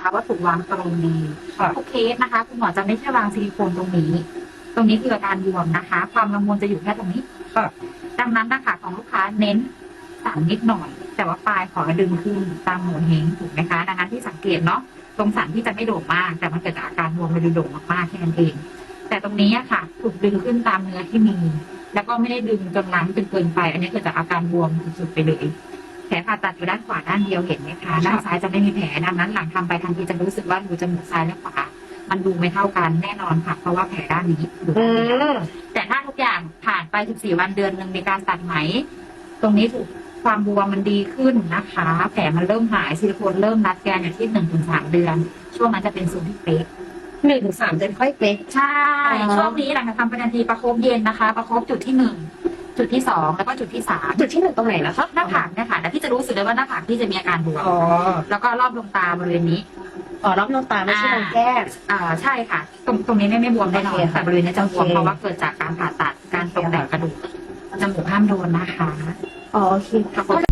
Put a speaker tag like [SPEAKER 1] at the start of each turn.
[SPEAKER 1] นะคะว่าถูกวางตรงดี
[SPEAKER 2] ค่ะ
[SPEAKER 1] ทุกเคสนะคะ คุณหมอจะไม่ใช่วางซิลิโคนตรงนี้ ตรงนี้คืออาการบวมนะคะ ความกังวลจะอยู่แค่ตรงนี้
[SPEAKER 2] ค่ะ
[SPEAKER 1] ดังนั้นนะคะของลูกค้าเน้นสันนิดหน่อย แต่ว่าปลายขอดึงขึ้นตามหัวเฮงถูกไหมคะ ดังนั้นที่สังเกตเนาะตรงสันที่จะไม่โด่งมาก แต่มันเกิดจากอาการบวมมันดูโด่งมากๆแค่นั้นเอง แต่ตรงนี้อะค่ะถูกดึงขึ้นตามเนื้อที่มี แล้วก็ไม่ได้ดึงจนล้ำจนเกินไป อันนี้เกิดจากอาการบวมสุดๆไปเลย แผลผ่าตัดอยู่ด้านขวาด้านเดียวเห็นไหมคะ ด้านซ้ายจะไม่มีแผลดังนั้นหลังทำไปทันทีจะรู้สึกว่าดูจมูกซ้ายและขวา มันดูไม่เท่ากันแน่นอนค่ะ เพราะว่าแผลด้านนี้อยู่
[SPEAKER 2] อื
[SPEAKER 1] ด้านเดียว
[SPEAKER 2] ม
[SPEAKER 1] แต่ถ้าทุกอย่างผ่านไป 14 วันเดือนหนึ่งมีการตัดไหม ตรงนี้ถูกความบวมมันดีขึ้นนะคะ แผลมันเริ่มหายซิลิโคนเริ่มรัดแกนอยู่ที่1-3ถึงเดือน ช่วงนั้นจะเป็นซูนที่เป๊ก
[SPEAKER 2] หนึ่งถึงสามเดือนค่อยเป๊ก
[SPEAKER 1] ใช่
[SPEAKER 2] อ๋อ
[SPEAKER 1] ช่วงนี้หลังจากทำปฏิทินประคบเย็นนะคะ ประคบจุดที่หนึ่งจุดที่สองแล้วก็จุดที่สาม
[SPEAKER 2] จุดที่หนึ่งตรงไหนนะคะ
[SPEAKER 1] หน้าผากเนี่ยค่ะแต่พี่จะ รู้สึกเลยว่าหน้าผากพี่จะมีอาการบวม
[SPEAKER 2] อ๋อ
[SPEAKER 1] แล้วก็รอบดวงตาบริเวณนี้
[SPEAKER 2] อ๋อรอบดวงตาไม่ใช่ตรงแก้ม
[SPEAKER 1] อ่าใช่ค่ะ ตรงตรงนี้ไม่ไม่บวมแน่นอ
[SPEAKER 2] โอนเคค่ะ
[SPEAKER 1] แต่บริเวณนี้จะบวม
[SPEAKER 2] โอเค
[SPEAKER 1] เพราะว่าเกิดจากการผ่าตัดการตกแต่งกระดูกจมูกห้ามโดนนะคะ
[SPEAKER 2] อ๋อโอเค
[SPEAKER 1] ประคบ